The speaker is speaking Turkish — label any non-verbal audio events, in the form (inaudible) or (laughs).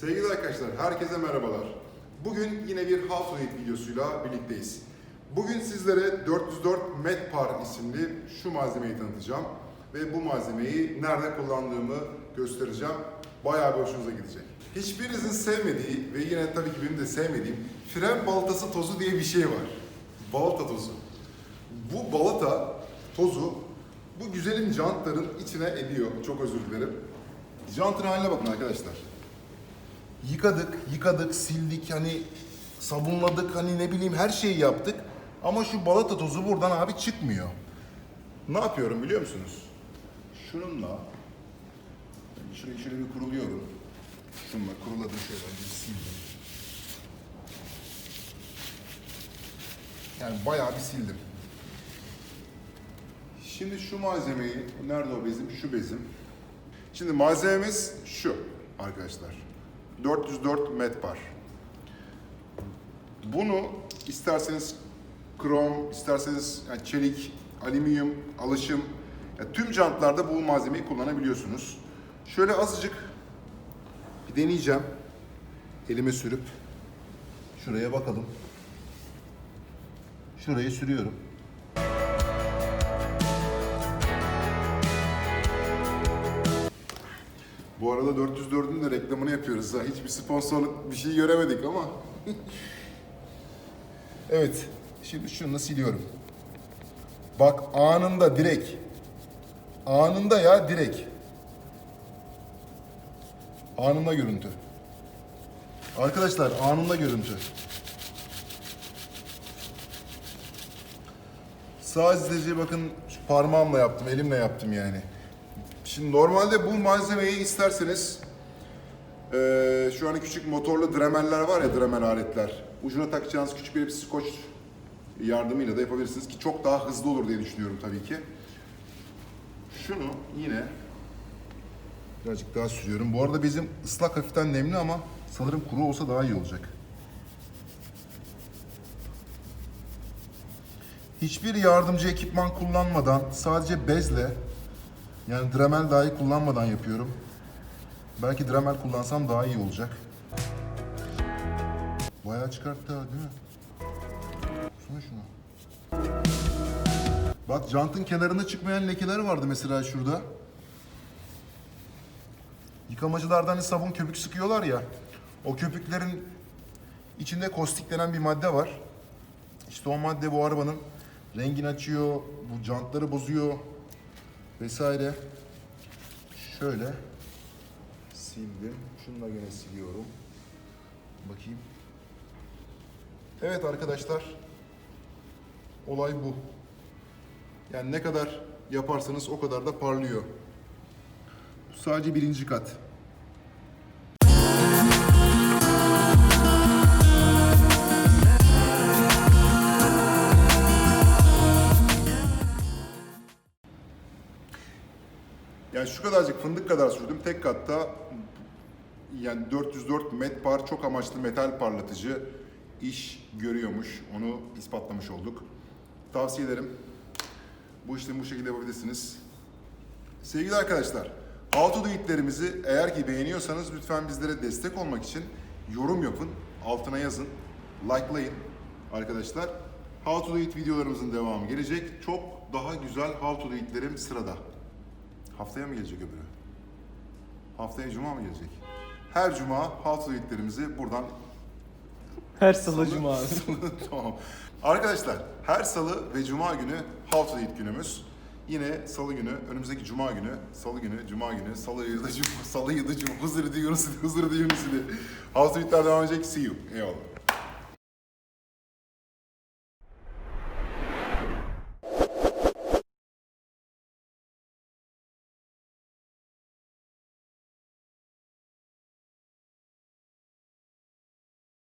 Sevgili arkadaşlar, herkese merhabalar. Bugün yine bir to Eat videosuyla birlikteyiz. Bugün sizlere 404 Medpar isimli şu malzemeyi tanıtacağım. Ve bu malzemeyi nerede kullandığımı göstereceğim. Bayağı bir hoşunuza gidecek. Hiçbirinizin sevmediği ve yine tabii ki benim de sevmediğim fren balatası tozu diye bir şey var. Balata tozu. Bu balata tozu bu güzelim jantların içine ediyor. Çok özür dilerim. Jantın haline bakın arkadaşlar. Yıkadık, yıkadık, sildik hani sabunladık hani ne bileyim her şeyi yaptık. Ama şu balata tozu buradan abi çıkmıyor. Ne yapıyorum biliyor musunuz? Şununla şurayı şöyle bir kuruluyorum. Şununla kuruladım şöyle bir sildim. Yani bayağı bir sildim. Şimdi şu malzemeyi, nerede o bezim? Şu bezim. Şimdi malzememiz şu arkadaşlar. 404 Medpar. Bunu isterseniz krom, isterseniz yani çelik, alüminyum, alışım, yani tüm jantlarda bu malzemeyi kullanabiliyorsunuz. Şöyle azıcık bir deneyeceğim. Elime sürüp şuraya bakalım. Şurayı sürüyorum. Bu arada 404'ün de reklamını yapıyoruz. Ha. Hiçbir sponsorluk bir şey göremedik ama. (laughs) evet. Şimdi şunu siliyorum. Bak anında direkt. Anında ya direkt. Anında görüntü. Arkadaşlar anında görüntü. Sadece bakın şu parmağımla yaptım, elimle yaptım yani. Şimdi normalde bu malzemeyi isterseniz eee, şu an küçük motorlu dremeller var ya dremel aletler. Ucuna takacağınız küçük bir skoç yardımıyla da yapabilirsiniz ki çok daha hızlı olur diye düşünüyorum tabii ki. Şunu yine birazcık daha sürüyorum. Bu arada bizim ıslak hafiften nemli ama sanırım kuru olsa daha iyi olacak. Hiçbir yardımcı ekipman kullanmadan sadece bezle yani Dremel dahi kullanmadan yapıyorum. Belki Dremel kullansam daha iyi olacak. Bayağı çıkarttı ha, değil mi? Şuna şunu. Bak jantın kenarında çıkmayan lekeler vardı mesela şurada. Yıkamacılardan hani sabun köpük sıkıyorlar ya. O köpüklerin içinde kostik denen bir madde var. İşte o madde bu arabanın rengini açıyor, bu jantları bozuyor vesaire. Şöyle sildim. Şununla gene siliyorum. Bakayım. Evet arkadaşlar. Olay bu. Yani ne kadar yaparsanız o kadar da parlıyor. Bu sadece birinci kat. Yani şu kadarcık fındık kadar sürdüm. Tek katta yani 404 Medpar çok amaçlı metal parlatıcı iş görüyormuş. Onu ispatlamış olduk. Tavsiye ederim. Bu işlemi bu şekilde yapabilirsiniz. Sevgili arkadaşlar, How to It'lerimizi eğer ki beğeniyorsanız lütfen bizlere destek olmak için yorum yapın, altına yazın, likelayın arkadaşlar. How to Do It videolarımızın devamı gelecek. Çok daha güzel How to Do It'lerim sırada. Haftaya mı gelecek öbürü? Haftaya cuma mı gelecek? Her cuma Do It'lerimizi buradan Her salı cuma (laughs) abi. tamam. Arkadaşlar her salı ve cuma günü to Eat günümüz. Yine salı günü, önümüzdeki cuma günü, salı günü, cuma günü, salı ya da cuma, salı ya da cuma, hızır diyoruz, hızır diyoruz. How to Eat'ler devam edecek. See you. Eyvallah.